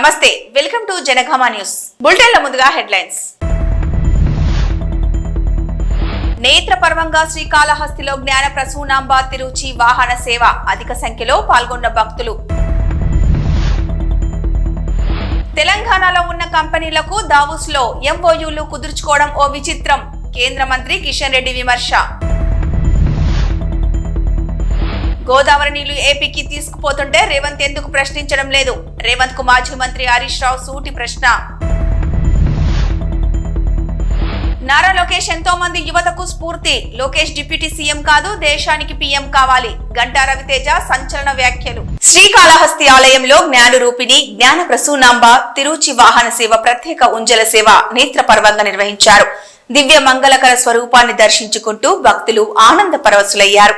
నమస్తే. Welcome to Janagama news. బులెటిన్ల ముందుగా headlines. నేత్రపర్వంగా శ్రీకాళహస్తిలో జ్ఞాన ప్రసూనాంబ తిరుచి వాహన సేవ. అధిక సంఖ్యలో పాల్గొన్న భక్తులు. తెలంగాణలో ఉన్న కంపెనీలకు దావూస్లో ఎంఓయూలు కుదుర్చుకోవడం ఓ విచిత్రం. కేంద్ర మంత్రి కిషన్ రెడ్డి విమర్శ. గోదావరి నీళ్ళు ఏపీకి తీసుకుపోతుంటే రేవంత్ ఎందుకు ప్రశ్నించడం లేదు? రేవంత్కు మాజీ మంత్రి హరీష్ రావు సూటి ప్రశ్న. నారా లోకేష్ ఎంతో మంది యువతకు స్ఫూర్తి. లోకేష్ డిప్యూటీ సీఎం కాదు దేశానికి పీఎం కావాలి. గంటా రవితేజ సంచలన వ్యాఖ్యలు. శ్రీకాళహస్తి ఆలయంలో జ్ఞాన రూపిణి జ్ఞాన ప్రసూనాంబ తిరుచి వాహన సేవ ప్రత్యేక ఉంజల సేవ నేత్ర పర్వంగా నిర్వహించారు. దివ్య మంగళకర స్వరూపాన్ని దర్శించుకుంటూ భక్తులు ఆనంద పరవశులయ్యారు.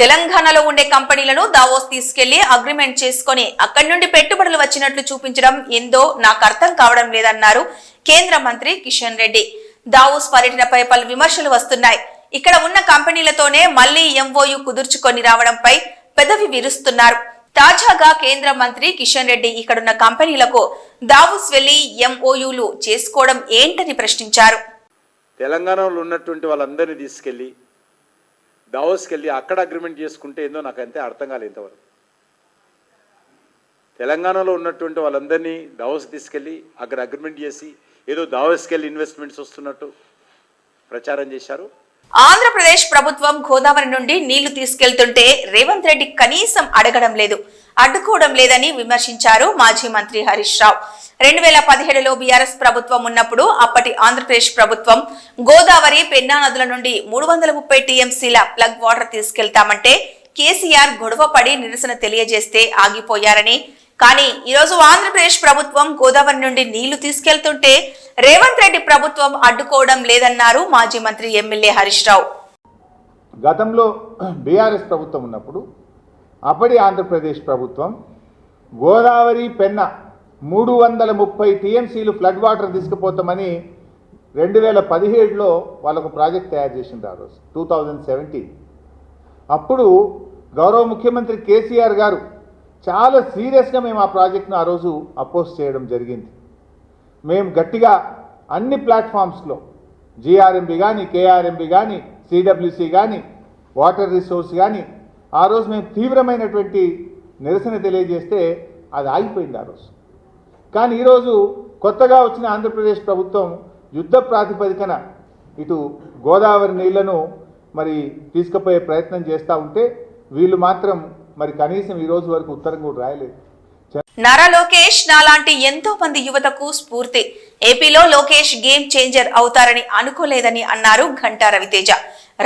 తెలంగాణలో ఉండే కంపెనీలను దావోస్ తీసుకెళ్ళి అగ్రిమెంట్ చేసుకొని అక్కడి నుండి పెట్టుబడులు వచ్చినట్లు చూపించడం ఏందో నాకు అర్థం కావడం లేదన్నారు కేంద్ర మంత్రి కిషన్ రెడ్డి. దావోస్ పర్యటనపై పలు విమర్శలు వస్తున్నాయి. ఇక్కడ ఉన్న కంపెనీలతోనే మళ్ళీ ఎంఓయు కుదుర్చుకొని రావడంపై పెదవి విరుస్తున్నారు. తాజాగా కేంద్ర మంత్రి కిషన్ రెడ్డి ఇక్కడున్న కంపెనీలకు దావోస్ వెళ్ళి ఎంఓయులు చేసుకోవడం ఏంటని ప్రశ్నించారు. తెలంగాణలో ఉన్నటువంటి వాళ్ళందరినీ తీసుకెళ్ళి దావోస్కి వెళ్ళి అక్కడ అగ్రిమెంట్ చేసుకుంటే ఏందో నాకు అంతే అర్థం కాలేదు ఇంతవరకు. తెలంగాణలో ఉన్నటువంటి వాళ్ళందరినీ దావోస్ తీసుకెళ్ళి అక్కడ అగ్రిమెంట్ చేసి ఏదో దావోస్కి వెళ్ళి ఇన్వెస్ట్మెంట్స్ వస్తున్నట్టు ప్రచారం చేశారు. ఆంధ్రప్రదేశ్ ప్రభుత్వం గోదావరి నుండి నీళ్ళు తీసుకెళ్తుంటే రేవంత్ రెడ్డి కనీసం అడగడం లేదు అడ్డుకోవడం లేదని విమర్శించారు మాజీ మంత్రి హరీష్ రావు. రెండు వేల పదిహేడులో బీఆర్ఎస్ ప్రభుత్వం ఉన్నప్పుడు అప్పటి ఆంధ్రప్రదేశ్ ప్రభుత్వం గోదావరి పెన్నా నదుల నుండి మూడు వందల ముప్పై టీఎంసీల ప్లగ్ వాటర్ తీసుకెళ్తామంటే కేసీఆర్ గొడవ పడి నిరసన తెలియజేస్తే ఆగిపోయారని కానీ ఈరోజు ఆంధ్రప్రదేశ్ ప్రభుత్వం గోదావరి నుండి నీళ్ళు తీసుకెళ్తుంటే రేవంత్ రెడ్డి ప్రభుత్వం అడ్డుకోవడం లేదన్నారు మాజీ మంత్రి ఎమ్మెల్యే హరీష్ రావు. గతంలో బీఆర్ఎస్ ప్రభుత్వం ఉన్నప్పుడు అప్పటి ఆంధ్రప్రదేశ్ ప్రభుత్వం గోదావరి పెన్న మూడు వందల ముప్పై టీఎంసీలు ఫ్లడ్ వాటర్ తీసుకుపోతామని రెండు వేల పదిహేడులో వాళ్ళకు ప్రాజెక్ట్ తయారు చేసింది ఆ రోజు టూ థౌజండ్ సెవెంటీన్. అప్పుడు గౌరవ ముఖ్యమంత్రి కేసీఆర్ గారు చాలా సీరియస్గా మేము ఆ ప్రాజెక్ట్ను ఆ రోజు అపోజ్ చేయడం జరిగింది. మేము గట్టిగా అన్ని ప్లాట్ఫామ్స్లో జిఆర్ఎంబి కానీ కేఆర్ఎంబి కానీ సిడబ్ల్యూసి కానీ వాటర్ రిసోర్స్ కానీ ఆ రోజు మేము తీవ్రమైనటువంటి నిరసన తెలియజేస్తే అది ఆగిపోయింది ఆ రోజు. కానీ ఈరోజు కొత్తగా వచ్చిన ఆంధ్రప్రదేశ్ ప్రభుత్వం యుద్ధ ప్రాతిపదికన ఇటు గోదావరి నీళ్ళను మరి తీసుకుపోయే ప్రయత్నం చేస్తూ ఉంటే వీళ్ళు మాత్రం మరి కనీసం ఈ రోజు వరకు ఉత్తరం కూడా రాయలేదు. నారా లోకేష్ నాలాంటి ఎంతో మంది యువతకు స్ఫూర్తి. ఏపీలో లోకేష్ గేమ్ చేంజర్ అవుతారని అనుకోలేదని అన్నారు ఘంటా రవితేజ.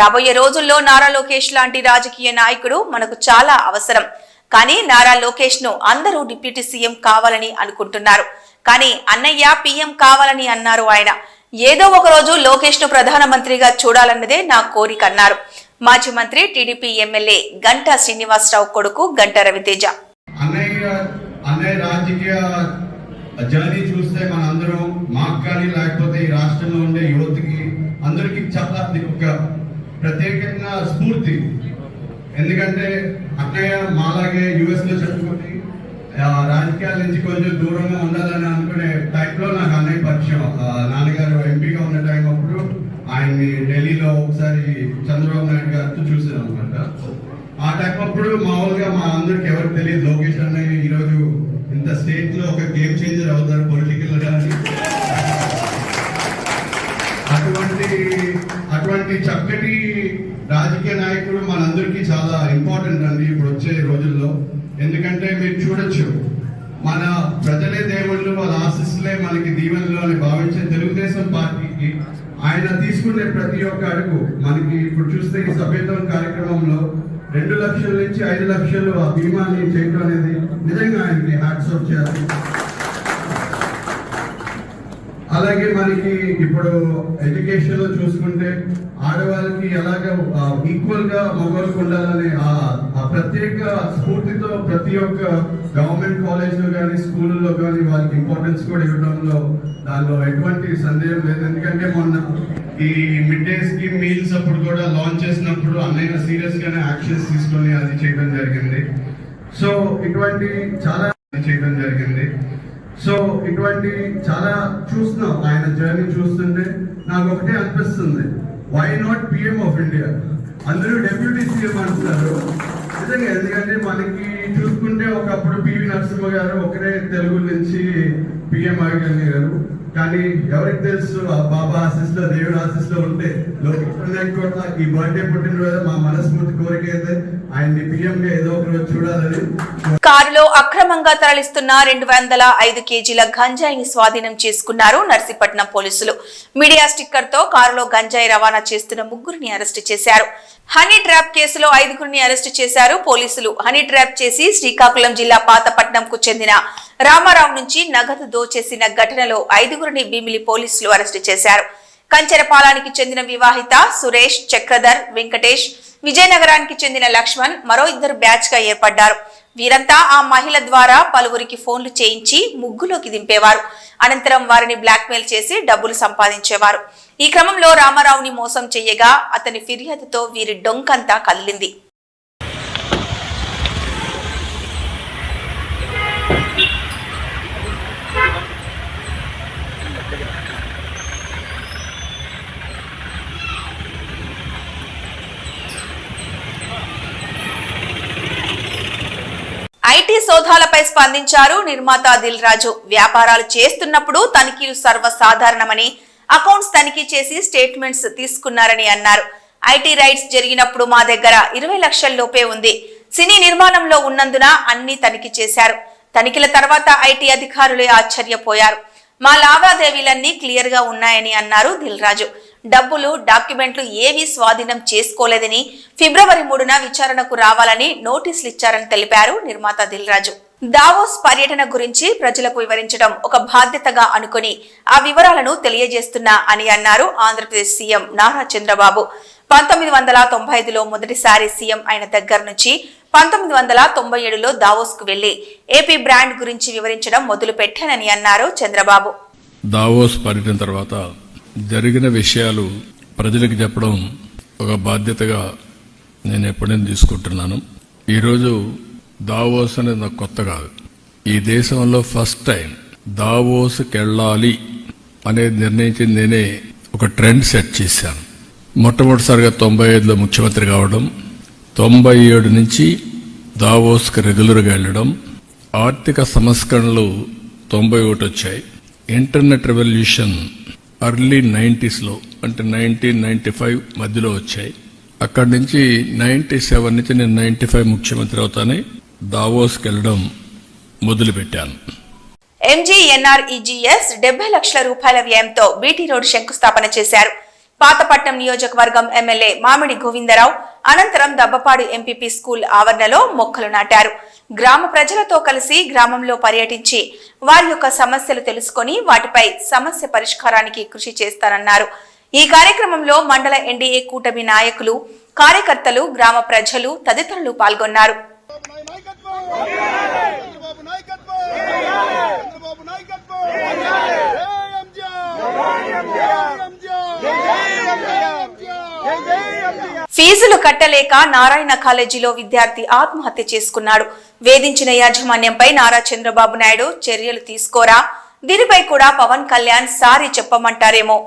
రాబోయే రోజుల్లో నారా లోకేష్ లాంటి రాజకీయ నాయకుడు మనకు చాలా అవసరం. కానీ నారా లోకేష్ను అందరూ డిప్యూటీ సీఎం కావాలని అనుకుంటున్నారు. కానీ అన్నయ్య పీఎం కావాలని అన్నారు ఆయన. ఏదో ఒక రోజు లోకేష్ను ప్రధానమంత్రిగా చూడాలన్నదే నా కోరిక అన్నారు. మాజీ మంత్రి టీడీపీ ఎమ్మెల్యే గంటా శ్రీనివాసరావు కొడుకు గంటా రవితేజ. అన్నయ్య అన్నయ్య రాజకీయ జర్నీ చూస్తే మన అందరం మాకు కానీ లేకపోతే ఈ రాష్ట్రంలో ఉండే యువతకి అందరికీ చాలా ఒక ప్రత్యేకంగా స్ఫూర్తి. ఎందుకంటే అన్నయ్య మాలాగే యుఎస్లో చదువుకొని రాజకీయాల నుంచి కొంచెం దూరంగా ఉండాలని అనుకునే టైంలో నాకు అన్నయ్య పరిచయం. నాన్నగారు ఎంపీగా ఉన్న టైం అప్పుడు ఆయన్ని ఢిల్లీలో ఒకసారి చంద్రబాబు నాయుడు గారితో చూసాను అనమాట ఆ టైం అప్పుడు మామూలుగా మా అందరికి ఎవరికి తెలియదు. లోకేష్ అన్నయ్య ఈరోజు ఇంత స్టేట్లో ఒక గేమ్ చేంజర్ అవుతారు పొలిటికల్గా. అటువంటి అటువంటి చక్కటి రాజకీయ నాయకుడు మనందరికీ చాలా ఇంపార్టెంట్ అండి ఇప్పుడు వచ్చే రోజుల్లో. ఎందుకంటే మీరు చూడొచ్చు మన ప్రజలే దేవుళ్ళు వాళ్ళ ఆశిస్సులే మనకి దీవెనలు అని భావించే తెలుగుదేశం పార్టీకి ఆయన తీసుకునే ప్రతి ఒక్క అడుగు మనకి ఇప్పుడు చూస్తే ఈ సభ్యత్వం కార్యక్రమంలో రెండు లక్షల నుంచి ఐదు లక్షలు ఆ బీమాని చేయడం అనేది నిజంగా ఆయనకి హ్యాట్స్ ఆఫ్ చేయాలి. అలాగే మనకి ఇప్పుడు ఎడ్యుకేషన్లో చూసుకుంటే ఆడవాళ్ళకి ఎలాగ ఈక్వల్గా మగవాళ్ళకి ఉండాలనే ఆ ఆ ప్రత్యేక స్ఫూర్తితో ప్రతి ఒక్క గవర్నమెంట్ కాలేజ్లో కానీ స్కూల్లో కానీ వాళ్ళకి ఇంపార్టెన్స్ కూడా ఇవ్వడంలో దానిలో ఎటువంటి సందేహం లేదు. ఎందుకంటే మొన్న ఈ మిడ్ డే స్కీమ్ మీల్స్ అప్పుడు కూడా లాంచ్ చేసినప్పుడు అన్నయ్య సీరియస్ గానే యాక్షన్స్ తీసుకొని అది చేయడం జరిగింది. సో ఇటువంటి చాలా చేయడం జరిగింది. సో ఇటువంటి చాలా చూస్తున్నాం. ఆయన జర్నీ చూస్తుంటే నాకు ఒకటే అనిపిస్తుంది. Why not PM of India అందరూ డెప్యూటీ సీఎం అంటున్నారు. నిజంగా ఎందుకంటే మనకి చూసుకుంటే ఒకప్పుడు పివి నరసింహ గారు ఒకరే తెలుగు నుంచి పిఎం అయ్యగారు కానీ ఎవరికి తెలుసు ఆ బాబా ఆశీస్లో దేవుడు ఆశీస్లో ఉంటే లోకేష్ అన్నయ్యకి కూడా ఈ బర్త్డే పుట్టినరోజు మా మనస్ఫూర్తి కోరిక అయితే కారులో అక్రమంగా తరలిస్తున్న రెండు వందల ఐదు కేజీల గంజాయిని స్వాధీనం చేసుకున్నారు నర్సీపట్నం పోలీసులు. మీడియా స్టిక్కర్తో కారులో గంజాయి రవాణా చేస్తున్న ముగ్గురిని అరెస్టు చేశారు. హనీ ట్రాప్ కేసులో ఐదుగురిని అరెస్టు చేశారు పోలీసులు. హనీ ట్రాప్ చేసి శ్రీకాకుళం జిల్లా పాతపట్నంకు చెందిన రామారావు నుంచి నగదు దోచేసిన ఘటనలో ఐదుగురిని భీమిలి పోలీసులు అరెస్టు చేశారు. కంచెరపాలానికి చెందిన వివాహిత సురేష్ చక్రధర్ వెంకటేష్ విజయనగరానికి చెందిన లక్ష్మణ్ మరో ఇద్దరు బ్యాచ్గా ఏర్పడ్డారు. వీరంతా ఆ మహిళ ద్వారా పలువురికి ఫోన్లు చేయించి ముగ్గులోకి దింపేవారు. అనంతరం వారిని బ్లాక్మెయిల్ చేసి డబ్బులు సంపాదించేవారు. ఈ క్రమంలో రామారావుని మోసం చేయగా అతని ఫిర్యాదుతో వీరి డొంకంతా కదిలింది ఐటీ సోదాలపై స్పందించారు నిర్మాత దిల్ రాజు. వ్యాపారాలు చేస్తున్నప్పుడు తనిఖీలు సర్వసాధారణమని అకౌంట్స్ తనిఖీ చేసి స్టేట్మెంట్స్ తీసుకున్నారని అన్నారు. ఐటీ రైట్స్ జరిగినప్పుడు మా దగ్గర ఇరవై లక్షల లోపే ఉంది. సినీ నిర్మాణంలో ఉన్నందున అన్ని తనిఖీ చేశారు. తనిఖీల తర్వాత ఐటీ అధికారులే ఆశ్చర్యపోయారు. మా లావాదేవీలన్నీ క్లియర్గా ఉన్నాయని అన్నారు దిల్ రాజు. డబ్బులు డాక్యుమెంట్లు ఏవీ స్వాధీనం చేసుకోలేదని ఫిబ్రవరి మూడున విచారణకు రావాలని నోటీసులు ఇచ్చారని తెలిపారు నిర్మాత దిల్ రాజు దావోస్ పర్యటన గురించి ప్రజలకు వివరించడం ఒక బాధ్యతగా అనుకుని ఆ వివరాలను తెలియజేస్తున్నా అని అన్నారు ఆంధ్రప్రదేశ్ సీఎం నారా చంద్రబాబు. పంతొమ్మిది వందల తొంభై ఐదులో మొదటిసారి సీఎం అయిన దగ్గర నుంచి పంతొమ్మిది వందల తొంభై ఏడులో దావోస్కు వెళ్ళి ఏపీ బ్రాండ్ గురించి వివరించడం మొదలు పెట్టానని అన్నారు చంద్రబాబు. దావోస్ పర్యటన తర్వాత జరిగిన విషయాలు ప్రజలకు చెప్పడం ఒక బాధ్యతగా నేను ఎప్పుడైనా తీసుకుంటున్నాను. ఈరోజు దావోస్ అనేది నాకు కొత్త కాదు. ఈ దేశంలో ఫస్ట్ టైం దావోస్కి వెళ్ళాలి అనేది నిర్ణయించింది నేనే ఒక ట్రెండ్ సెట్ చేశాను. మొట్టమొదటిసారిగా తొంభై ఐదులో ముఖ్యమంత్రి కావడం తొంభై ఏడు నుంచి దావోస్కి రెగ్యులర్గా వెళ్ళడం ఆర్థిక సంస్కరణలు తొంభై ఒకటి వచ్చాయి. ఇంటర్నెట్ రెవల్యూషన్ అర్లీ నైంటీస్లో అంటే నైన్టీన్ నైన్టీ ఫైవ్ మధ్యలో వచ్చాయి. అక్కడి నుంచి నైన్టీ సెవెన్ నుంచి నేను నైన్టీ ఫైవ్ ముఖ్యమంత్రి అవుతానే దావోస్కి వెళ్ళడం మొదలుపెట్టాను. ఎంజీఎన్ఆర్ఈజీఎస్ డెబ్బై లక్షల రూపాయల వ్యయంతో బీటీ రోడ్ శంకుస్థాపన చేశారు. పాతపట్నం నియోజకవర్గం ఎమ్మెల్యే మామిడి గోవిందరావు అనంతరం దబ్బపాడు ఎంపీపీ స్కూల్ ఆవరణలో మొక్కలు నాటారు. గ్రామ ప్రజలతో కలిసి గ్రామంలో పర్యటించి వారి యొక్క సమస్యలు తెలుసుకొని వాటిపై సమస్య పరిష్కారానికి కృషి చేస్తారన్నారు ఈ కార్యక్రమంలో మండల ఎన్డీఏ కూటమి నాయకులు కార్యకర్తలు గ్రామ ప్రజలు తదితరులు పాల్గొన్నారు. నాయకత్వం! ఫీజులు కట్టలేక నారాయణ కాలేజీలో విద్యార్థి ఆత్మహత్య చేసుకున్నాడు. వేధించిన యాజమాన్యంపై నారా చంద్రబాబు నాయుడు చర్యలు తీసుకోరా? దీనిపై కూడా పవన్ కళ్యాణ్ సారీ చెప్పమంటారేమో.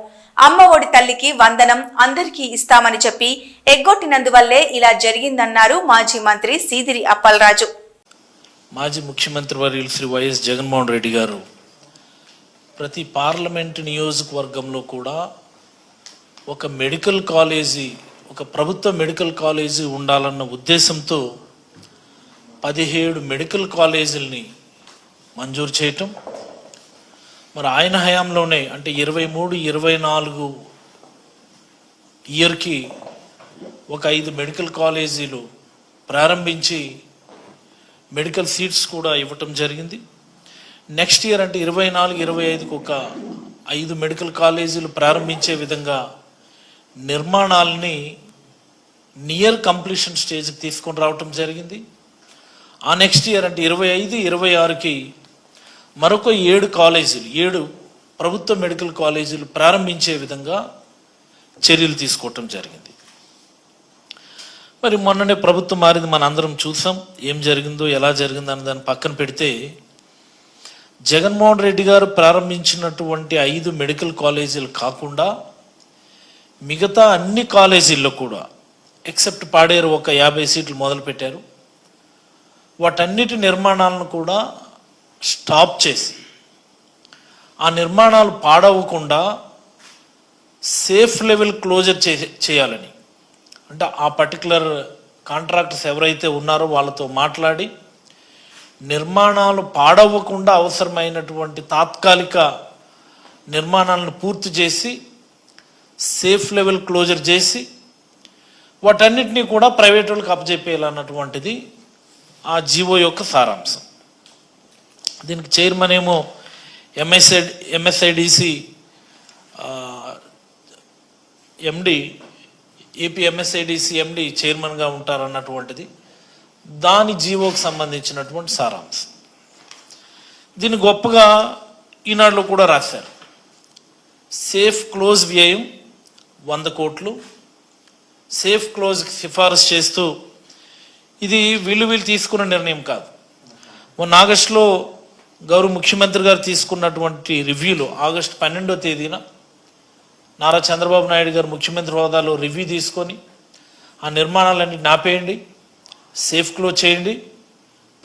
అమ్మ ఒడి తల్లికి వందనం అందరికీ ఇస్తామని చెప్పి ఎగ్గొట్టినందువల్లే ఇలా జరిగిందన్నారు మాజీ మంత్రి సీదిరి అప్పలరాజు. మాజీ ముఖ్యమంత్రి వర్యులు శ్రీ వైఎస్ జగన్మోహన్ రెడ్డి గారు ప్రతి పార్లమెంట్ నియోజకవర్గంలో కూడా ఒక మెడికల్ కాలేజీ ఒక ప్రభుత్వ మెడికల్ కాలేజీ ఉండాలన్న ఉద్దేశంతో పదిహేడు మెడికల్ కాలేజీలని మంజూరు చేయటం. మరి ఆయన హయాంలోనే అంటే ఇరవై మూడు ఇరవై నాలుగు ఇయర్కి ఒక ఐదు మెడికల్ కాలేజీలు ప్రారంభించి మెడికల్ సీట్స్ కూడా ఇవ్వటం జరిగింది. నెక్స్ట్ ఇయర్ అంటే ఇరవై నాలుగు ఇరవై ఐదుకు ఒక ఐదు మెడికల్ కాలేజీలు ప్రారంభించే విధంగా నిర్మాణాలని నియర్ కంప్లీషన్ స్టేజ్కి తీసుకొని రావటం జరిగింది. ఆ నెక్స్ట్ ఇయర్ అంటే ఇరవై ఐదు ఇరవై ఆరుకి మరొక ఏడు కాలేజీలు ఏడు ప్రభుత్వ మెడికల్ కాలేజీలు ప్రారంభించే విధంగా చర్యలు తీసుకోవటం జరిగింది. మరి మొన్ననే ప్రభుత్వం మారింది మన అందరం చూసాం ఏం జరిగిందో ఎలా జరిగిందో అన్న దాన్ని పక్కన పెడితే జగన్మోహన్ రెడ్డి గారు ప్రారంభించినటువంటి ఐదు మెడికల్ కాలేజీలు కాకుండా మిగతా అన్ని కాలేజీల్లో కూడా ఎక్సెప్ట్ పాడేరు ఒక యాభై సీట్లు మొదలుపెట్టారు. వాటన్నిటి నిర్మాణాలను కూడా స్టాప్ చేసి ఆ నిర్మాణాలు పాడవకుండా సేఫ్ లెవెల్ క్లోజర్ చే చేయాలని. అంటే ఆ పర్టికులర్ కాంట్రాక్టర్స్ ఎవరైతే ఉన్నారో వాళ్ళతో మాట్లాడి నిర్మాణాలు పాడవ్వకుండా అవసరమైనటువంటి తాత్కాలిక నిర్మాణాలను పూర్తి చేసి సేఫ్ లెవెల్ క్లోజర్ చేసి వాటన్నిటినీ కూడా ప్రైవేట్ వాళ్ళకి అప్పచెప్పేయాలన్నటువంటిది ఆ జీవో యొక్క సారాంశం. దీనికి చైర్మన్ ఏమో MSI MSIDC MD AP MSIDC MD చైర్మన్గా ఉంటారన్నటువంటిది. దాని జీవోకి సంబంధించినటువంటి సారాంశం. దీన్ని గొప్పగా ఈనాడులో కూడా రాశారు. సేఫ్ క్లోజ్ వ్యయం వంద కోట్లు. సేఫ్ క్లోజ్ సిఫారసు చేస్తూ ఇది వీళ్ళు వీళ్ళు తీసుకున్న నిర్ణయం కాదు. మొన్న ఆగస్టులో గౌరవ ముఖ్యమంత్రి గారు తీసుకున్నటువంటి రివ్యూలో ఆగస్టు పన్నెండో తేదీన నారా చంద్రబాబు నాయుడు గారు ముఖ్యమంత్రి హోదాలో రివ్యూ తీసుకొని ఆ నిర్మాణాలన్నీ నాపేయండి సేఫ్ క్లోజ్ చేయండి.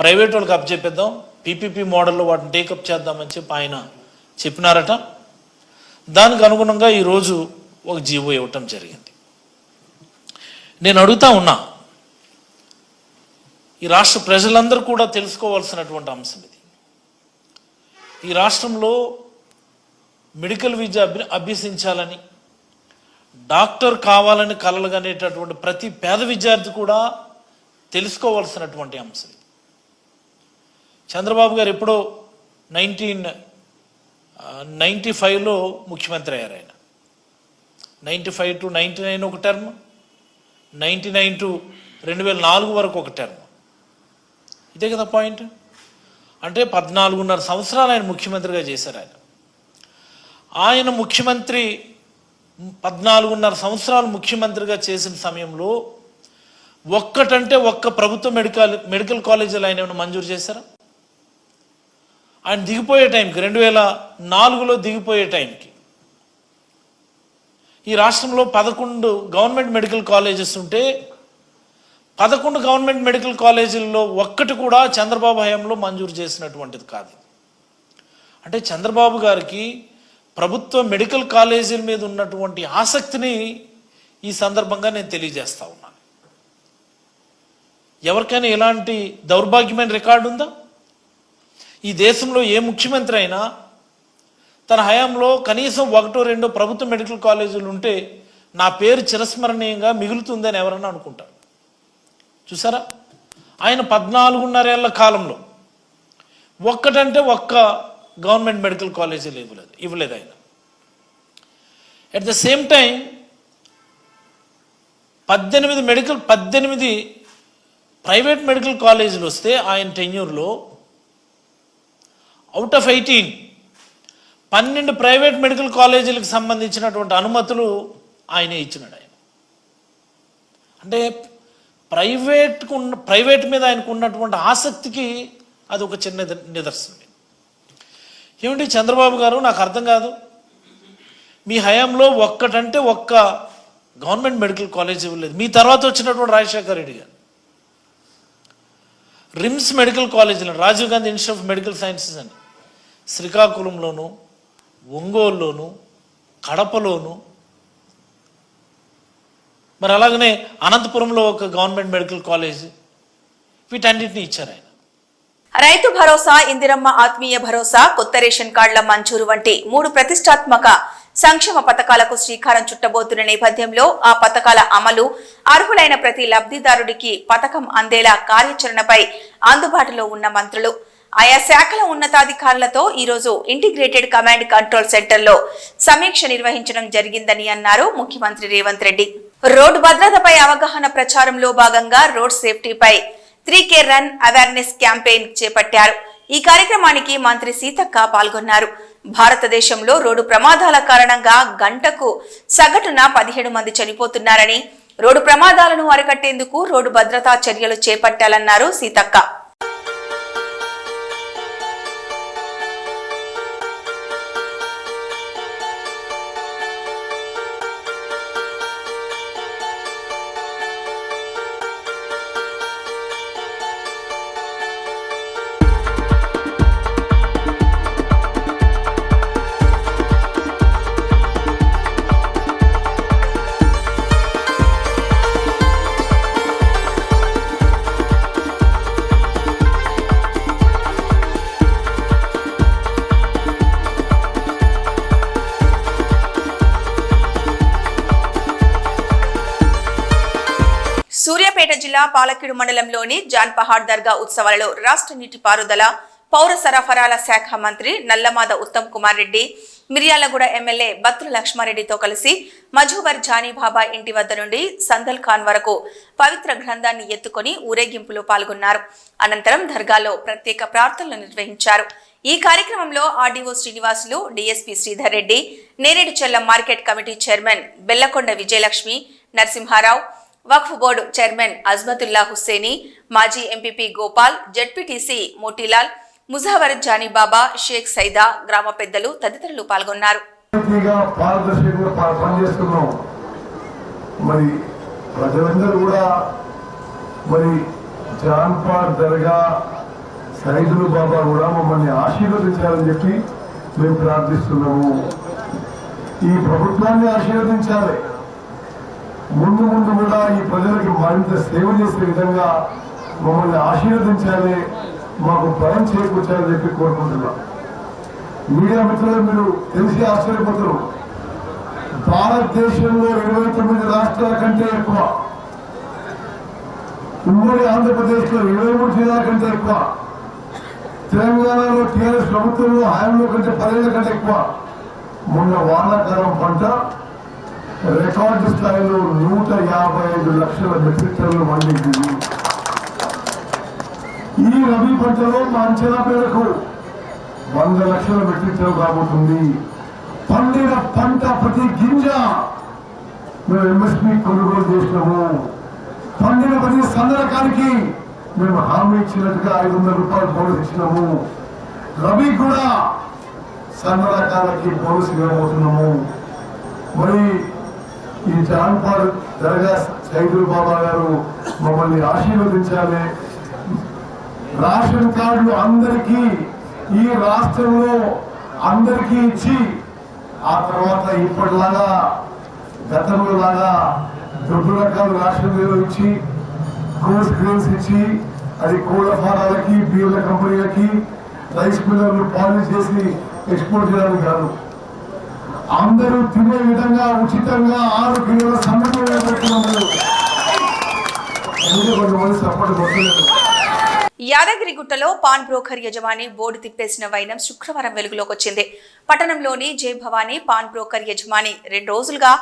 ప్రైవేట్ వాళ్ళకి అప్పచెప్పేద్దాం పీపీపీ మోడల్లో వాటిని టేకప్ చేద్దామని చెప్పి ఆయన చెప్పినారట. దానికి అనుగుణంగా ఈరోజు ఒక జీవో ఇవ్వటం జరిగింది. నేను అడుగుతా ఉన్నా ఈ రాష్ట్ర ప్రజలందరూ కూడా తెలుసుకోవాల్సినటువంటి అంశం ఇది. ఈ రాష్ట్రంలో మెడికల్ విద్య అభ్య అభ్యసించాలని డాక్టర్ కావాలని కలలుగనేటటువంటి ప్రతి పేద విద్యార్థి కూడా తెలుసుకోవాల్సినటువంటి అంశం చంద్రబాబు గారు ఎప్పుడో నైన్టీన్ నైంటీ ఫైవ్లో ముఖ్యమంత్రి అయ్యారు ఆయన. Ninety five to ninety nine ఒక టర్మ్ నైంటీ నైన్ టు రెండు వేల నాలుగు వరకు ఒక టర్మ్. ఇదే కదా పాయింట్? అంటే పద్నాలుగున్నర సంవత్సరాలు ఆయన ముఖ్యమంత్రిగా చేశారు ఆయన. ఆయన ముఖ్యమంత్రి పద్నాలుగున్నర సంవత్సరాలు ముఖ్యమంత్రిగా చేసిన సమయంలో ఒక్కటంటే ఒక్క ప్రభుత్వ మెడికల్ మెడికల్ కాలేజీలు ఆయన ఏమైనా మంజూరు చేశారా? ఆయన దిగిపోయే టైంకి రెండు వేల నాలుగులో దిగిపోయే టైంకి. ఈ రాష్ట్రంలో పదకొండు గవర్నమెంట్ మెడికల్ కాలేజెస్ ఉంటే పదకొండు గవర్నమెంట్ మెడికల్ కాలేజీల్లో ఒక్కటి కూడా చంద్రబాబు హయాంలో మంజూరు చేసినటువంటిది కాదు. అంటే చంద్రబాబు గారికి ప్రభుత్వ మెడికల్ కాలేజీల మీద ఉన్నటువంటి ఆసక్తిని ఈ సందర్భంగా నేను తెలియజేస్తా ఎవరికైనా ఎలాంటి దౌర్భాగ్యమైన రికార్డు ఉందా? ఈ దేశంలో ఏ ముఖ్యమంత్రి అయినా తన హయాంలో కనీసం ఒకటో రెండో ప్రభుత్వ మెడికల్ కాలేజీలు ఉంటే నా పేరు చిరస్మరణీయంగా మిగులుతుందని ఎవరన్నా అనుకుంటారు? చూసారా? ఆయన పద్నాలుగున్నరేళ్ళ కాలంలో ఒక్కటంటే ఒక్క గవర్నమెంట్ మెడికల్ కాలేజీలు ఇవ్వలేదు ఇవ్వలేదు ఆయన. అట్ ద సేమ్ టైం పద్దెనిమిది మెడికల్ పద్దెనిమిది ప్రైవేట్ మెడికల్ కాలేజీలు వస్తే ఆయన టెన్యూర్లో అవుట్ ఆఫ్ ఎయిటీన్ పన్నెండు ప్రైవేట్ మెడికల్ కాలేజీలకు సంబంధించినటువంటి అనుమతులు ఆయనే ఇచ్చినాడు ఆయన. అంటే ప్రైవేట్కు ఉన్న ప్రైవేట్ మీద ఆయనకు ఉన్నటువంటి ఆసక్తికి అది ఒక చిన్న నిదర్శనం. ఏమిటి చంద్రబాబు గారు నాకు అర్థం కాదు. మీ హయాంలో ఒక్కటంటే ఒక్క గవర్నమెంట్ మెడికల్ కాలేజ్ ఇవ్వలేదు. మీ తర్వాత వచ్చినటువంటి రాజశేఖర రెడ్డి గారు. రిమ్స్ మెడికల్ కాలేజీలో Rajiv Gandhi Institute of Medical Sciences అని శ్రీకాకుళంలోను ఒంగోలులోను కడపలోను మరి అలాగనే అనంతపురంలో ఒక గవర్నమెంట్ మెడికల్ కాలేజ్ వీటన్నిటిని ఇచ్చారు ఆయన. రైతు భరోసా ఇందిరమ్మ ఆత్మీయ భరోసా కొత్త రేషన్ కార్డుల మంజూరు వంటి మూడు ప్రతిష్టాత్మక సంక్షేమ పథకాలకు శ్రీకారం చుట్టబోతున్న నేపథ్యంలో ఆ పథకాల అమలు అర్హులైన ప్రతి లబ్ధిదారుడికి పథకం అందేలా కార్యాచరణపై అందుబాటులో ఉన్న మంత్రులు. ఆయా శాఖల ఉన్నతాధికారులతో ఈరోజు ఇంటిగ్రేటెడ్ కమాండ్ కంట్రోల్ సెంటర్లో సమీక్ష నిర్వహించడం జరిగిందని అన్నారు ముఖ్యమంత్రి రేవంత్ రెడ్డి. రోడ్డు భద్రతపై అవగాహన ప్రచారంలో భాగంగా road సేఫ్టీపై three K run awareness campaign చేపట్టారు. ఈ కార్యక్రమానికి మంత్రి సీతక్క పాల్గొన్నారు. భారతదేశంలో రోడ్డు ప్రమాదాల కారణంగా గంటకు సగటున పదిహేడు మంది చనిపోతున్నారని రోడ్డు ప్రమాదాలను అరికట్టేందుకు రోడ్డు భద్రతా చర్యలు చేపట్టాలన్నారు సీతక్క. జిల్లా పాలక్కిడు మండలంలోని జాన్ పహాడ్ దర్గా ఉత్సవాలలో రాష్ట్ర నీటిపారుదల పౌర సరఫరాల శాఖ మంత్రి నల్లమాద ఉత్తమ్ కుమార్ రెడ్డి మిర్యాలగూడ ఎమ్మెల్యే బత్తుల లక్ష్మారెడ్డితో కలిసి మజువర్ జానీబాబా ఇంటి వద్ద నుండి సందల్ ఖాన్ వరకు పవిత్ర గ్రంథాన్ని ఎత్తుకొని ఊరేగింపులో పాల్గొన్నారు. అనంతరం దర్గాలో ప్రత్యేక ప్రార్థనలు నిర్వహించారు. ఈ కార్యక్రమంలో RDO Srinivasulu DSP Sridhar Reddy Neredcherla market committee chairman Bellakonda Vijayalakshmi Narasimha Rao Waqf board chairman Azmatullah Hussaini మాజీ ఎంపీపీ గోపాల్ జడ్పీటీసీ మోటీలాల్ ముజావర్ జానీబాబా షేక్ సైదా గ్రామ పెద్దలు తదితరులు పాల్గొన్నారు. మరి ప్రజలందరూ కూడా మరి జాన్పాడ్ దర్గా సైదులు బాబా కూడా మమ్మల్ని ఆశీర్వదించాలని చెప్పి మేము ప్రార్థిస్తున్నాము. ఈ ప్రభుత్వాన్ని ఆశీర్వదించాలి. ముందు ముందు కూడా ఈ ప్రజలకు మరింత సేవ చేసే విధంగా మమ్మల్ని ఆశీర్వదించాలి మాకు బలం చేకూర్చాలని చెప్పి కోరుకుంటున్నాం. మీడియా మిత్రులు మీరు తెలిసి ఆశ్చర్యపోతారు. భారతదేశంలో ఇరవై తొమ్మిది రాష్ట్రాల కంటే ఎక్కువ ఉమ్మడి ఆంధ్రప్రదేశ్లో ఇరవై మూడు జిల్లాల కంటే ఎక్కువ తెలంగాణలో టీఆర్ఎస్ ప్రభుత్వంలో హాయంలో కంటే పదిహేను కంటే ఎక్కువ. మొన్న వానాకాలం పంట రికార్డు స్థాయిలో నూట యాభై ఐదు లక్షల మెట్రిక్ టన్నులు పండింది. ఈ రబీ పంటలో మా అంచనా మేరకు వంద లక్షల మెట్రిక్ టన్ను రాబోతుంది పండిన పంట ప్రతి గింజ మేము ఎంఎస్పి కొనుగోలు చేసినాము. పండిన ప్రతి సందరకానికి మేము హామీ ఇచ్చినట్టుగా ఐదు వందల రూపాయలు బోనస్ ఇచ్చినాము. రవి కూడా సన్న రకాలకి బోనస్ ఇవ్వబోతున్నాము. మరి ఈ జాన్పాడ్ దర్గా సైదుల్ బాబా గారు మమ్మల్ని ఆశీర్వదించాలి. రేషన్ కార్డులు అందరికీ ఈ రాష్ట్రంలో అందరికీ ఇచ్చి ఆ తర్వాత ఇప్పటిలాగా గతంలో లాగా దొడ్డు రకాలు రేషన్ బియ్యం ఇచ్చి కోల్డ్ గ్రెయిన్స్ ఇచ్చి అది కోళ్ళ ఫారాలకి బియ్యాల కంపెనీలకి రైస్ మిల్లర్లు పాలిష్ చేసి ఎక్స్పోర్ట్ చేయడానికి కాదు. అందరూ తినే విధంగా ఉచితంగా ఆరు కిలోల సన్నబియ్యం పెడుతున్నాము కొంతమంది సపోర్ట్ కొట్టలేదు? యాదగిరిగుట్టలో పాన్ బ్రోకర్ యజమాని బోర్డు తిప్పేసిన వైనం శుక్రవారం వెలుగులోకి వచ్చింది. పట్టణంలోని జై భవానీ పాన్ బ్రోకర్ యజమాని రెండు రోజులుగా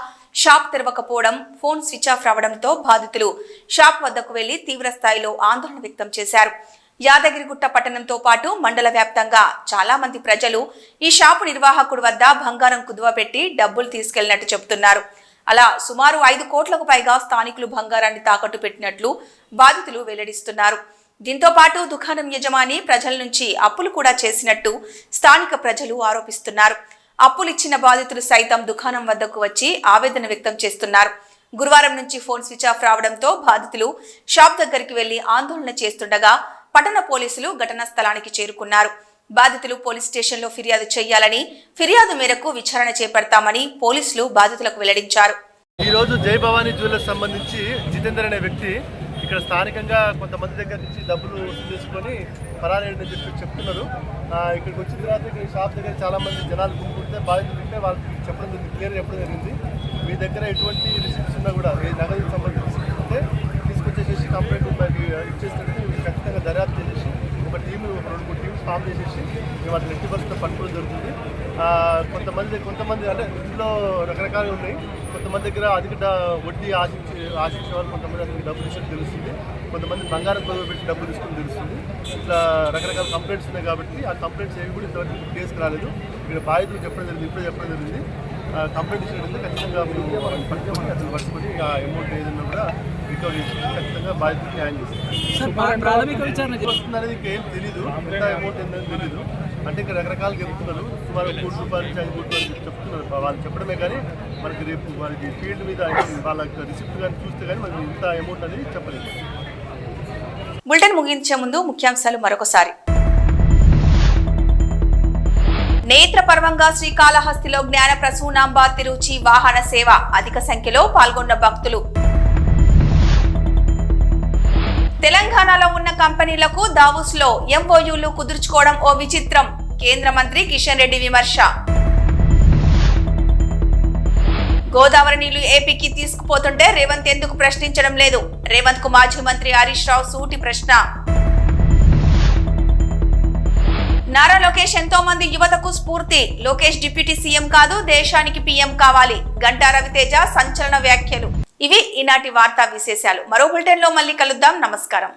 షాప్ తెరవకపోవడం ఫోన్ స్విచ్ ఆఫ్ రావడంతో బాధితులు షాప్ వద్దకు వెళ్ళి తీవ్ర స్థాయిలో ఆందోళన వ్యక్తం చేశారు. యాదగిరిగుట్ట పట్టణంతో పాటు మండల వ్యాప్తంగా చాలా మంది ప్రజలు ఈ షాపు నిర్వాహకుడి వద్ద బంగారం కుదువపెట్టి డబ్బులు తీసుకెళ్ళినట్టు చెబుతున్నారు. అలా సుమారు ఐదు కోట్లకు పైగా స్థానికులు బంగారాన్ని తాకట్టు పెట్టినట్లు బాధితులు వెల్లడిస్తున్నారు. దీంతో పాటు దుకాణం యజమాని ప్రజల నుంచి అప్పులు కూడా చేసినట్టు స్థానిక ప్రజలు ఆరోపిస్తున్నారు. అప్పులిచ్చిన బాధితులు సైతం దుకాణం వద్దకు వచ్చి ఆవేదన వ్యక్తం చేస్తున్నారు. గురువారం నుంచి ఫోన్ స్విచ్ ఆఫ్ రావడంతో బాధితులు షాప్ దగ్గరికి వెళ్ళి ఆందోళన చేస్తుండగా పట్టణ పోలీసులు ఘటనా స్థలానికి చేరుకున్నారు. బాధితులు పోలీస్ స్టేషన్లో ఫిర్యాదు చేయాలని ఫిర్యాదు మేరకు విచారణ చేపడతామని పోలీసులు బాధితులకు వెల్లడించారు. ఈ రోజు జై భవానీ జ్యువెలర్స్ సంబంధించి జితేందర్ అనే వ్యక్తి ఇక్కడ స్థానికంగా కొంతమంది దగ్గర నుంచి డబ్బులు తీసుకొని చేసుకొని చెప్పి చెప్తున్నారు. ఇక్కడికి వచ్చిన తర్వాత ఇక్కడ షాప్ దగ్గర చాలా మంది జనాలు గుంపుకుంటే బాధితులు ఉంటే వాళ్ళకి చెప్పడం జరిగింది క్లియర్ చెప్పడం జరిగింది. మీ దగ్గర ఎటువంటి రిసిప్ట్స్ ఉన్నా కూడా ఏ నగదు సంబంధించి రిసిప్ట్స్ తీసుకొచ్చేసేసి కంప్లైంట్ మనకి ఇచ్చేసినట్టు దర్యాప్తు చేసేసి ఒక టీము ఒక రెండు మూడు టీమ్స్ ఫామ్ చేసేసి మేము వాటిని ఎట్టి పరిస్థితుల్లో పట్టుకోవడం జరుగుతుంది. కొంతమంది కొంతమంది అంటే ఇందులో రకరకాలు ఉన్నాయి. కొంతమంది దగ్గర అధిక వడ్డీ ఆశించి ఆశించే వాళ్ళు కొంతమంది అధిక డబ్బులు ఇచ్చి తెలుస్తుంది. కొంతమంది బంగారం కొలువు పెట్టి డబ్బులు తీసుకుని తెలుస్తుంది. ఇట్లా రకరకాల కంప్లైంట్స్ ఉన్నాయి కాబట్టి ఆ కంప్లైంట్స్ ఏవి కూడా ఇంతవరకు కేసుకు రాలేదు. ఇక్కడ బాధితులు చెప్పడం జరిగింది ఇప్పుడే చెప్పడం జరిగింది. ఆ, కంప్లైంట్ ఇచ్చినట్టు ఖచ్చితంగా మేము పట్టుకొని అతను పట్టుకొని ఆ అమౌంట్ ఏదైనా కూడా రికవరీ చేసి ఖచ్చితంగా బాధితులకు న్యాయం చేస్తాం ప్రాథమిక విచారణ వస్తుంది అనేది ఇంకేం తెలీదు. ఎంత అమౌంట్ తెలీదు. అంటే ఇంకా రకరకాలుగా చెప్తున్నారు. సుమారు కోటి రూపాయల నుంచి ఐదు కోటి రూపాయలు చెప్పి చెప్తున్నారు. వాళ్ళు చెప్పడమే కానీ మనకి రేపు మనకి ఫీల్డ్ మీద వాళ్ళ రిసిప్ట్ కానీ చూస్తే కానీ మనకి ఇంత అమౌంట్ అనేది చెప్పలేదు. బులెటిన్ ముగించే ముందు ముఖ్యాంశాలు మరొకసారి. నేత్ర పర్వంగా శ్రీకాళహస్తిలో జ్ఞాన ప్రసూనాంబ తిరుచి వాహన సేవ అధిక సంఖ్యలో పాల్గొన్న భక్తులు. తెలంగాణలో ఉన్న కంపెనీలకు దావూస్లో ఎంఓయూలు కుదుర్చుకోవడం ఓ విచిత్రం. కేంద్ర మంత్రి కిషన్ రెడ్డి విమర్శ. గోదావరి నీళ్ళు ఏపీకి తీసుకుపోతుంటే రేవంత్ ఎందుకు ప్రశ్నించడం లేదు? రేవంత్కు మాజీ మంత్రి హరీష్ రావు సూటి ప్రశ్న. నారా లోకేష్ ఎంతో మంది యువతకు స్ఫూర్తి. లోకేష్ డిప్యూటీ సీఎం కాదు దేశానికి పీఎం కావాలి. గంటా రవితేజ సంచలన వ్యాఖ్యలు. ఇవి ఈనాటి వార్తా విశేషాలు. మరో బులెటిన్లో మళ్ళీ కలుద్దాం. నమస్కారం.